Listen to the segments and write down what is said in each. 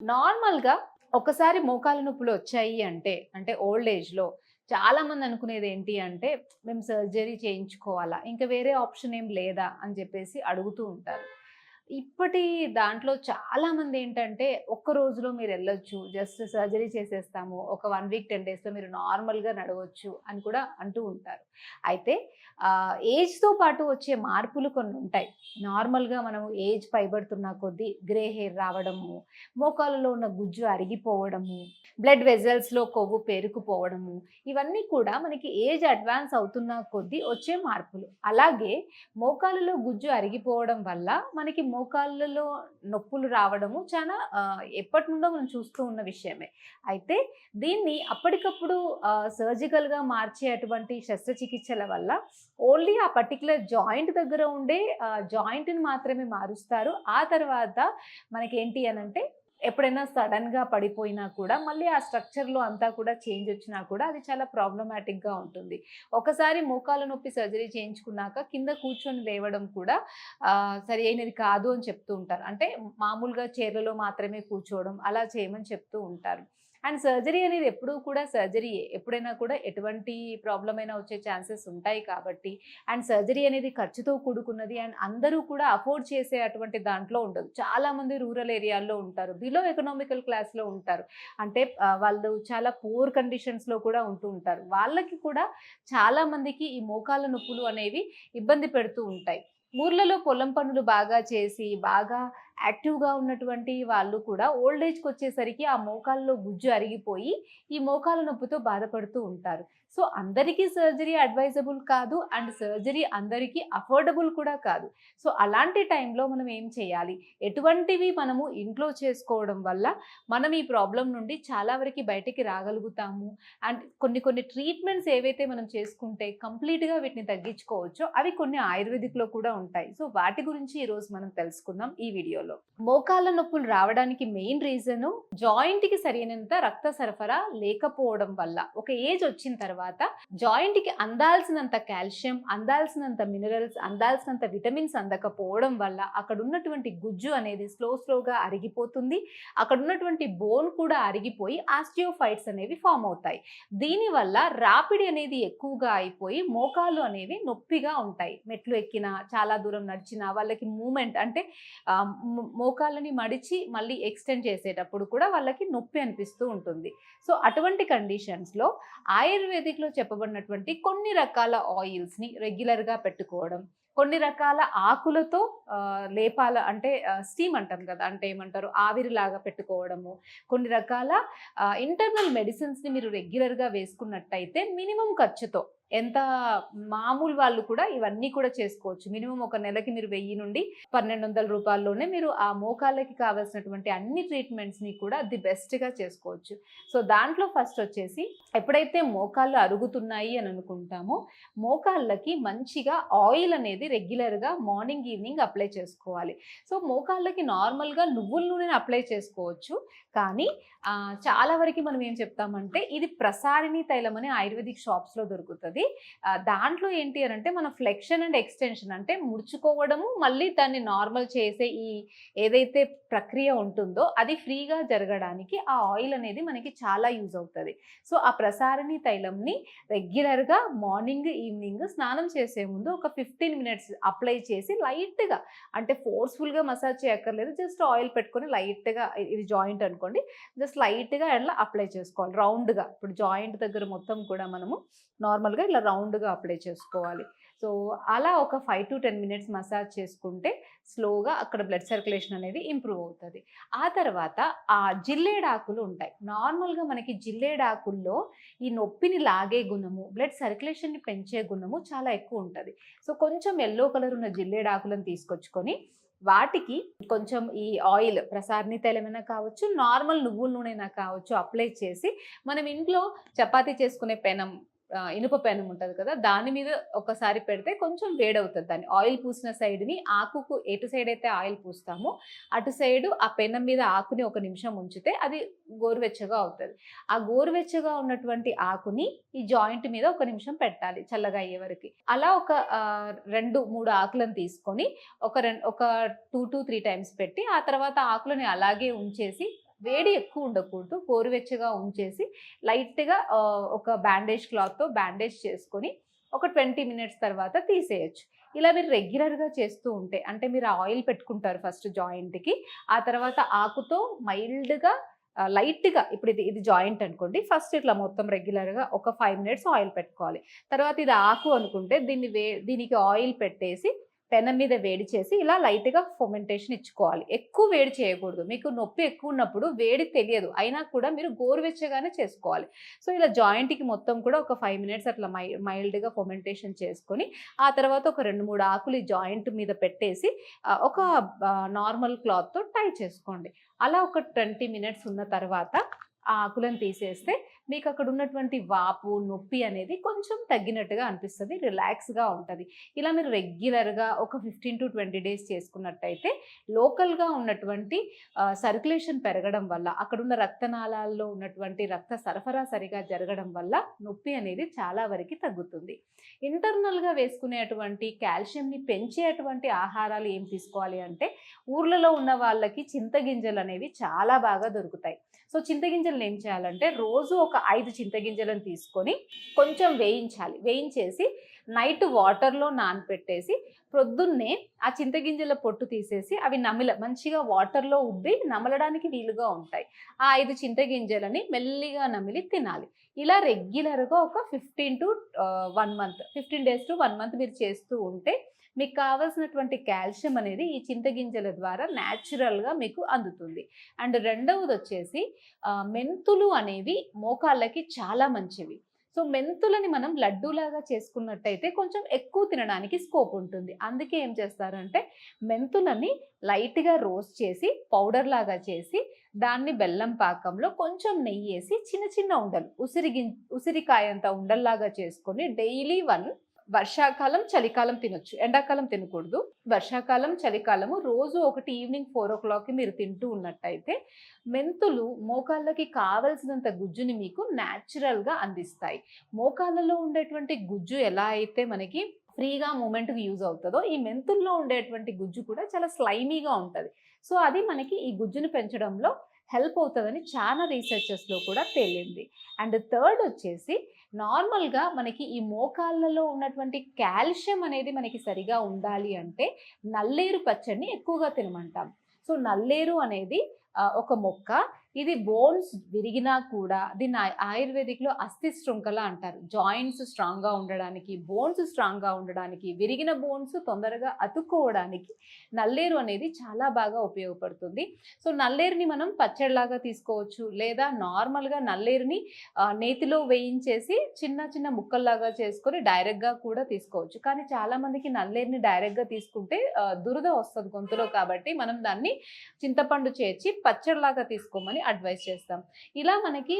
నార్మల్గా ఒకసారి మోకాలు నొప్పులు వచ్చాయి అంటే అంటే ఓల్డ్ ఏజ్లో చాలా మంది అనుకునేది ఏంటి అంటే మేము సర్జరీ చేయించుకోవాలా ఇంకా వేరే ఆప్షన్ ఏం లేదా? అని చెప్పేసి అడుగుతూ ఉంటారు. ఇప్పటి దాంట్లో చాలా మంది ఏంటంటే ఒక్క రోజులో మీరు వెళ్ళొచ్చు. జస్ట్ సర్జరీ చేసేస్తాము. ఒక వన్ వీక్ టెన్ డేస్లో మీరు నార్మల్గా నడవచ్చు అని కూడా అంటూ ఉంటారు. అయితే ఏజ్తో పాటు వచ్చే మార్పులు కొన్ని ఉంటాయి. నార్మల్గా మనం ఏజ్ పైబడుతున్న కొద్దీ గ్రే హెయిర్ రావడము మోకాలలో ఉన్న గుజ్జు అరిగిపోవడము బ్లడ్ వెజల్స్లో కొవ్వు పేరుకుపోవడము ఇవన్నీ కూడా మనకి ఏజ్ అడ్వాన్స్ అవుతున్న కొద్దీ వచ్చే మార్పులు. అలాగే మోకాలలో గుజ్జు అరిగిపోవడం వల్ల మనకి మోకాళ్ళలో నొప్పులు రావడము చాలా ఎప్పటి నుండో మనం చూస్తూ ఉన్న విషయమే. అయితే దీన్ని అప్పటికప్పుడు సర్జికల్గా మార్చే అటువంటి శస్త్రచికిత్సల వల్ల ఓన్లీ ఆ పర్టికులర్ జాయింట్ దగ్గర ఉండే జాయింట్ని మాత్రమే మారుస్తారు. ఆ తర్వాత మనకి ఏంటి అని అంటే ఎప్పుడైనా సడన్గా పడిపోయినా కూడా మళ్ళీ ఆ స్ట్రక్చర్లో అంతా కూడా చేంజ్ వచ్చినా కూడా అది చాలా ప్రాబ్లమాటిక్గా ఉంటుంది. ఒకసారి మోకాల నొప్పి సర్జరీ చేయించుకున్నాక కింద కూర్చొని లేవడం కూడా సరి అయినది కాదు అని చెప్తూ ఉంటారు. అంటే మామూలుగా చీరలో మాత్రమే కూర్చోవడం అలా చేయమని చెప్తూ ఉంటారు. అండ్ సర్జరీ అనేది ఎప్పుడూ కూడా సర్జరీయే ఎప్పుడైనా కూడా ఎటువంటి ప్రాబ్లం అయినా వచ్చే ఛాన్సెస్ ఉంటాయి కాబట్టి అండ్ సర్జరీ అనేది ఖర్చుతో కూడుకున్నది అండ్ అందరూ కూడా అఫోర్డ్ చేసే అటువంటి దాంట్లో ఉండదు. చాలామంది రూరల్ ఏరియాల్లో ఉంటారు బిలో ఎకనామికల్ క్లాస్లో ఉంటారు. అంటే వాళ్ళు చాలా పూర్ కండిషన్స్లో కూడా ఉంటూ ఉంటారు. వాళ్ళకి కూడా చాలామందికి ఈ మోకాల నొప్పులు అనేవి ఇబ్బంది పెడుతూ ఉంటాయి. ఊర్లలో పొలం పనులు బాగా చేసి బాగా యాక్టివ్గా ఉన్నటువంటి వాళ్ళు కూడా ఓల్డ్ ఏజ్కి వచ్చేసరికి ఆ మోకాల్లో గుజ్జు అరిగిపోయి ఈ మోకాల నొప్పితో బాధపడుతూ ఉంటారు. సో అందరికీ సర్జరీ అడ్వైజబుల్ కాదు అండ్ సర్జరీ అందరికీ అఫోర్డబుల్ కూడా కాదు. సో అలాంటి టైంలో మనం ఏం చేయాలి? ఎటువంటివి మనము ఇంట్లో చేసుకోవడం వల్ల మనం ఈ ప్రాబ్లం నుండి చాలా వరకు బయటికి రాగలుగుతాము? అండ్ కొన్ని కొన్ని ట్రీట్మెంట్స్ ఏవైతే మనం చేసుకుంటే కంప్లీట్గా వీటిని తగ్గించుకోవచ్చో అవి కొన్ని ఆయుర్వేదిక్లో కూడా ఉంటాయి. సో వాటి గురించి ఈరోజు మనం తెలుసుకుందాం ఈ వీడియోలో. మోకాళ్ళ నొప్పులు రావడానికి మెయిన్ రీజను జాయింట్కి సరైనంత రక్త సరఫరా లేకపోవడం వల్ల. ఒక ఏజ్ వచ్చిన తర్వాత తర్వాత జాయింట్కి అందాల్సినంత కాల్షియం అందాల్సినంత మినరల్స్ అందాల్సినంత విటమిన్స్ అందకపోవడం వల్ల అక్కడ ఉన్నటువంటి గుజ్జు అనేది స్లో స్లోగా అరిగిపోతుంది. అక్కడ ఉన్నటువంటి బోన్ కూడా అరిగిపోయి ఆస్టియోఫైట్స్ అనేవి ఫామ్ అవుతాయి. దీనివల్ల రాపిడి అనేది ఎక్కువగా అయిపోయి మోకాలు అనేవి నొప్పిగా ఉంటాయి. మెట్లు ఎక్కినా చాలా దూరం నడిచినా వాళ్ళకి మూమెంట్ అంటే మోకాలని మోకాళ్ళని మడిచి మళ్ళీ ఎక్స్టెండ్ చేసేటప్పుడు కూడా వాళ్ళకి నొప్పి అనిపిస్తూ ఉంటుంది. సో అటువంటి కండిషన్స్లో ఆయుర్వేదిక్లో చెప్పబడినటువంటి కొన్ని రకాల ఆయిల్స్ని రెగ్యులర్గా పెట్టుకోవడం కొన్ని రకాల ఆకులతో లేపాల అంటే స్టీమ్ అంటాం కదా అంటే ఏమంటారు ఆవిరిలాగా పెట్టుకోవడము కొన్ని రకాల ఇంటర్నల్ మెడిసిన్స్ని మీరు రెగ్యులర్గా వేసుకున్నట్టయితే మినిమం ఖర్చుతో ఎంత మామూలు వాళ్ళు కూడా ఇవన్నీ కూడా చేసుకోవచ్చు. మినిమం ఒక నెలకి మీరు వెయ్యి నుండి పన్నెండు వందల రూపాయల్లోనే మీరు ఆ మోకాళ్ళకి కావాల్సినటువంటి అన్ని ట్రీట్మెంట్స్ని కూడా ది బెస్ట్గా చేసుకోవచ్చు. సో దాంట్లో ఫస్ట్ వచ్చేసి ఎప్పుడైతే మోకాళ్ళు అరుగుతున్నాయి అని అనుకుంటామో మోకాళ్ళకి మంచిగా ఆయిల్ అనేది రెగ్యులర్గా మార్నింగ్ ఈవినింగ్ అప్లై చేసుకోవాలి. సో మోకాళ్ళకి నార్మల్గా నువ్వుల నూనెని అప్లై చేసుకోవచ్చు. కానీ చాలా వరకు మనం ఏం చెప్తామంటే ఇది ప్రసారిణి తైలం అని ఆయుర్వేదిక్ షాప్స్లో దొరుకుతుంది. ఉంటుంది దాంట్లో ఏంటి అని అంటే మన ఫ్లెక్షన్ అండ్ ఎక్స్టెన్షన్ అంటే ముడుచుకోవడము మళ్ళీ దాన్ని నార్మల్ చేసే ఈ ఏదైతే ప్రక్రియ ఉంటుందో అది ఫ్రీగా జరగడానికి ఆ ఆయిల్ అనేది మనకి చాలా యూజ్ అవుతుంది. సో ఆ ప్రసారిణి తైలంని రెగ్యులర్గా మార్నింగ్ ఈవినింగ్ స్నానం చేసే ముందు ఒక ఫిఫ్టీన్ మినిట్స్ అప్లై చేసి లైట్గా అంటే ఫోర్స్ఫుల్గా మసాజ్ చేయక్కర్లేదు జస్ట్ ఆయిల్ పెట్టుకొని లైట్గా ఇది జాయింట్ అనుకోండి జస్ట్ లైట్గా ఎట్లా అప్లై చేసుకోవాలి రౌండ్గా ఇప్పుడు జాయింట్ దగ్గర మొత్తం కూడా మనము నార్మల్గా ఇలా రౌండ్గా అప్లై చేసుకోవాలి. సో అలా ఒక five to ten minutes massage చేసుకుంటే స్లోగా అక్కడ బ్లడ్ సర్క్యులేషన్ అనేది ఇంప్రూవ్ అవుతుంది. ఆ తర్వాత ఆ జిల్లేడాకులు ఉంటాయి. నార్మల్గా మనకి జిల్లేడాకుల్లో ఈ నొప్పిని లాగే గుణము బ్లడ్ సర్క్యులేషన్ని పెంచే గుణము చాలా ఎక్కువ ఉంటుంది. సో కొంచెం ఎల్లో కలర్ ఉన్న జిల్లేడాకులను తీసుకొచ్చుకొని వాటికి కొంచెం ఈ ఆయిల్ ప్రసారిణి తైలమైనా కావచ్చు నార్మల్ నువ్వుల నూనెనా కావచ్చు అప్లై చేసి మనం ఇంట్లో చపాతీ చేసుకునే పెనం ఇనుప పెనం ఉంటుంది కదా దాని మీద ఒకసారి పెడితే కొంచెం వేడవుతుంది. దాన్ని ఆయిల్ పూసిన సైడ్ని ఆకుకు ఎటు సైడ్ అయితే ఆయిల్ పూస్తామో అటు సైడ్ ఆ పెనం మీద ఆకుని ఒక నిమిషం ఉంచితే అది గోరువెచ్చగా అవుతుంది. ఆ గోరువెచ్చగా ఉన్నటువంటి ఆకుని ఈ జాయింట్ మీద ఒక నిమిషం పెట్టాలి చల్లగా అయ్యే వరకు. అలా ఒక రెండు మూడు ఆకులను తీసుకొని ఒక రెండు ఒక టూ టు త్రీ టైమ్స్ పెట్టి ఆ తర్వాత ఆకులని అలాగే ఉంచేసి వేడి ఎక్కువ ఉండకూడదు. గోరువెచ్చగా ఉంచేసి లైట్గా ఒక బ్యాండేజ్ క్లాత్తో బ్యాండేజ్ చేసుకొని ఒక ట్వంటీ మినిట్స్ తర్వాత తీసేయచ్చు. ఇలా మీరు రెగ్యులర్గా చేస్తూ ఉంటే అంటే మీరు ఆయిల్ పెట్టుకుంటారు ఫస్ట్ జాయింట్కి ఆ తర్వాత ఆకుతో మైల్డ్గా లైట్గా ఇప్పుడు ఇది ఇది జాయింట్ అనుకోండి ఫస్ట్ ఇట్లా మొత్తం రెగ్యులర్గా ఒక ఫైవ్ మినిట్స్ ఆయిల్ పెట్టుకోవాలి. తర్వాత ఇది ఆకు అనుకుంటే దీన్ని వే దీనికి ఆయిల్ పెట్టేసి పెనం మీద వేడి చేసి ఇలా లైట్గా ఫొమెంటేషన్ ఇచ్చుకోవాలి. ఎక్కువ వేడి చేయకూడదు. మీకు నొప్పి ఎక్కువ ఉన్నప్పుడు వేడి తెలియదు. అయినా కూడా మీరు గోరువెచ్చగానే చేసుకోవాలి. సో ఇలా జాయింట్కి మొత్తం కూడా ఒక ఫైవ్ మినిట్స్ అట్లా మై మైల్డ్గా ఫొమెంటేషన్ చేసుకొని ఆ తర్వాత ఒక రెండు మూడు ఆకులు ఈ జాయింట్ మీద పెట్టేసి ఒక నార్మల్ క్లాత్తో టై చేసుకోండి. అలా ఒక ట్వంటీ మినిట్స్ ఉన్న తర్వాత ఆ ఆకులను తీసేస్తే మీకు అక్కడ ఉన్నటువంటి వాపు నొప్పి అనేది కొంచెం తగ్గినట్టుగా అనిపిస్తుంది రిలాక్స్గా ఉంటుంది. ఇలా మీరు రెగ్యులర్గా ఒక ఫిఫ్టీన్ టు ట్వంటీ డేస్ చేసుకున్నట్టయితే లోకల్గా ఉన్నటువంటి సర్క్యులేషన్ పెరగడం వల్ల అక్కడున్న రక్తనాళాల్లో ఉన్నటువంటి రక్త సరఫరా సరిగా జరగడం వల్ల నొప్పి అనేది చాలా వరకు తగ్గుతుంది. ఇంటర్నల్గా వేసుకునేటువంటి కాల్షియంని పెంచేటువంటి ఆహారాలు ఏం తీసుకోవాలి అంటే ఊర్లలో ఉన్న వాళ్ళకి చింతగింజలు అనేవి చాలా బాగా దొరుకుతాయి. సో చింతగింజలను ఏం చేయాలంటే రోజు ఒక ఐదు చింతగింజలను తీసుకొని కొంచెం వేయించాలి. వేయించేసి నైట్ వాటర్లో నానపెట్టేసి ప్రొద్దున్నే ఆ చింతగింజల పొట్టు తీసేసి అవి నమిల మంచిగా వాటర్లో ఉబ్బి నమలడానికి వీలుగా ఉంటాయి. ఆ ఐదు చింతగింజలని మెల్లిగా నమిలి తినాలి. ఇలా రెగ్యులర్గా ఒక fifteen to one month fifteen days to one month మీరు చేస్తూ ఉంటే మీకు కావాల్సినటువంటి కాల్షియం అనేది ఈ చింతగింజల ద్వారా న్యాచురల్గా మీకు అందుతుంది. అండ్ రెండవది వచ్చేసి మెంతులు అనేవి మోకాళ్ళకి చాలా మంచివి. సో మెంతులని మనం లడ్డూలాగా చేసుకున్నట్టయితే కొంచెం ఎక్కువ తినడానికి స్కోప్ ఉంటుంది. అందుకే ఏం చేస్తారంటే మెంతులని లైట్గా రోస్ట్ చేసి పౌడర్ లాగా చేసి దాన్ని బెల్లం పాకంలో కొంచెం నెయ్యి వేసి చిన్న చిన్న ఉండలు ఉసిరి గిం ఉసిరికాయంత ఉండల్లాగా చేసుకొని డైలీ వన్ వర్షాకాలం చలికాలం తినొచ్చు. ఎండాకాలం తినకూడదు. వర్షాకాలం చలికాలము రోజు ఒకటి ఈవినింగ్ ఫోర్ ఓ క్లాక్కి మీరు తింటూ ఉన్నట్టయితే మెంతులు మోకాళ్ళకి కావలసినంత గుజ్జుని మీకు న్యాచురల్గా అందిస్తాయి. మోకాళ్ళలో ఉండేటువంటి గుజ్జు ఎలా అయితే మనకి ఫ్రీగా మూమెంట్కి యూజ్ అవుతుందో ఈ మెంతుల్లో ఉండేటువంటి గుజ్జు కూడా చాలా స్లైమీగా ఉంటుంది. సో అది మనకి ఈ గుజ్జును పెంచడంలో హెల్ప్ అవుతుందని చాలా రీసెర్చెస్లో కూడా తేలింది. అండ్ థర్డ్ వచ్చేసి నార్మల్గా మనకి ఈ మోకాళ్ళలో ఉన్నటువంటి కాల్షియం అనేది మనకి సరిగా ఉండాలి అంటే నల్లేరు పచ్చడిని ఎక్కువగా తినమంటాం. సో నల్లేరు అనేది ఒక మొక్క. ఇది బోన్స్ విరిగినా కూడా దీన్ని ఆయుర్వేదిక్లో అస్థి శృంఖల అంటారు. జాయింట్స్ స్ట్రాంగ్గా ఉండడానికి బోన్స్ స్ట్రాంగ్గా ఉండడానికి విరిగిన బోన్స్ తొందరగా అతుక్కోవడానికి నల్లేరు అనేది చాలా బాగా ఉపయోగపడుతుంది. సో నల్లేరుని మనం పచ్చడిలాగా తీసుకోవచ్చు లేదా నార్మల్గా నల్లేరుని నేతిలో వేయించేసి చిన్న చిన్న ముక్కల్లాగా చేసుకొని డైరెక్ట్గా కూడా తీసుకోవచ్చు. కానీ చాలామందికి నల్లేరుని డైరెక్ట్గా తీసుకుంటే దురద వస్తుంది గొంతులో కాబట్టి మనం దాన్ని చింతపండు చేర్చి పచ్చడిలాగా తీసుకోమని అడ్వైస్ చేస్తాం. ఇలా మనకి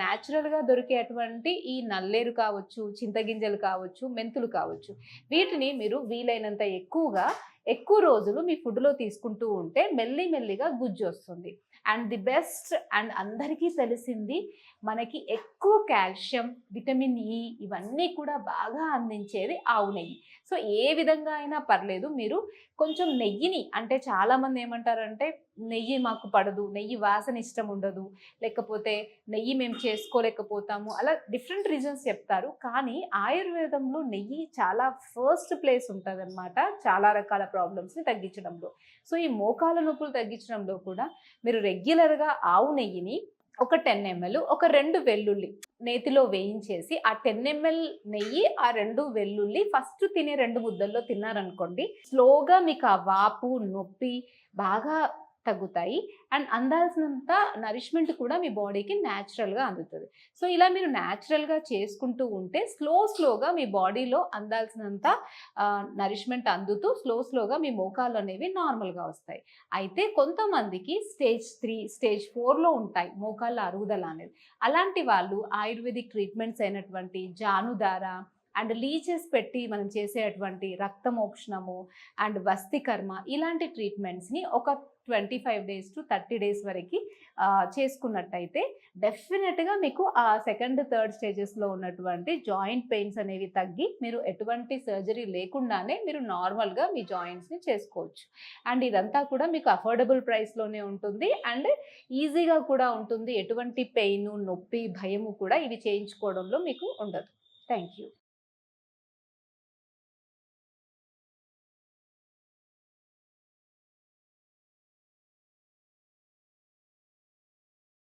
న్యాచురల్గా దొరికేటువంటి ఈ నల్లేరు కావచ్చు చింతగింజలు కావచ్చు మెంతులు కావచ్చు వీటిని మీరు వీలైనంత ఎక్కువగా ఎక్కువ రోజులు మీ ఫుడ్లో తీసుకుంటూ ఉంటే మెల్లి మెల్లిగా గుజ్జు వస్తుంది అండ్ ది బెస్ట్ అండ్ అందరికీ తెలిసింది మనకి ఎక్కువ కాల్షియం విటమిన్ ఈ ఇవన్నీ కూడా బాగా అందించేది ఆవు నెయ్యి. సో ఏ విధంగా అయినా పర్లేదు మీరు కొంచెం నెయ్యిని అంటే చాలామంది ఏమంటారంటే నెయ్యి మాకు పడదు నెయ్యి వాసన ఇష్టం ఉండదు లేకపోతే నెయ్యి మేము చేసుకోలేకపోతాము అలా డిఫరెంట్ రీజన్స్ చెప్తారు. కానీ ఆయుర్వేదంలో నెయ్యి చాలా ఫస్ట్ ప్లేస్ ఉంటుంది చాలా రకాల ప్రాబ్లమ్స్ని తగ్గించడంలో. సో ఈ మోకాల నొప్పులు తగ్గించడంలో కూడా మీరు రెగ్యులర్గా ఆవు నెయ్యిని ఒక టెన్ ఎంఎల్ ఒక రెండు వెల్లుల్లి నేతిలో వేయించేసి ఆ టెన్ ఎంఎల్ నెయ్యి ఆ రెండు వెల్లుల్లి ఫస్ట్ తినే రెండు ముద్దల్లో తిన్నారనుకోండి స్లోగా మీకు ఆ వాపు నొప్పి బాగా తగ్గుతాయి. అండ్ అందాల్సినంత నరిష్మెంట్ కూడా మీ బాడీకి న్యాచురల్గా అందుతుంది. సో ఇలా మీరు న్యాచురల్గా చేసుకుంటూ ఉంటే స్లో స్లోగా మీ బాడీలో అందాల్సినంత నరిష్మెంట్ అందుతూ స్లో స్లోగా మీ మోకాలు అనేవి నార్మల్గా వస్తాయి. అయితే కొంతమందికి స్టేజ్ త్రీ స్టేజ్ ఫోర్లో ఉంటాయి మోకాళ్ళ అరుగుదల అనేది. అలాంటి వాళ్ళు ఆయుర్వేదిక్ ట్రీట్మెంట్స్ అయినటువంటి జానుదార అండ్ లీచెస్ పెట్టి మనం చేసేటువంటి రక్తమోక్షణము అండ్ వస్తికర్మ ఇలాంటి ట్రీట్మెంట్స్ని ఒక twenty five days to thirty days వరకు చేసుకున్నట్టయితే డెఫినెట్గా మీకు ఆ సెకండ్ థర్డ్ స్టేజెస్లో ఉన్నటువంటి జాయింట్ పెయిన్స్ అనేవి తగ్గి మీరు ఎటువంటి సర్జరీ లేకుండానే మీరు నార్మల్గా మీ జాయింట్స్ని చేసుకోవచ్చు. అండ్ ఇదంతా కూడా మీకు అఫోర్డబుల్ ప్రైస్లోనే ఉంటుంది. అండ్ ఈజీగా కూడా ఉంటుంది. ఎటువంటి పెయిన్ నొప్పి భయము కూడా ఇవి చేయించుకోవడంలో మీకు ఉండదు. Thank you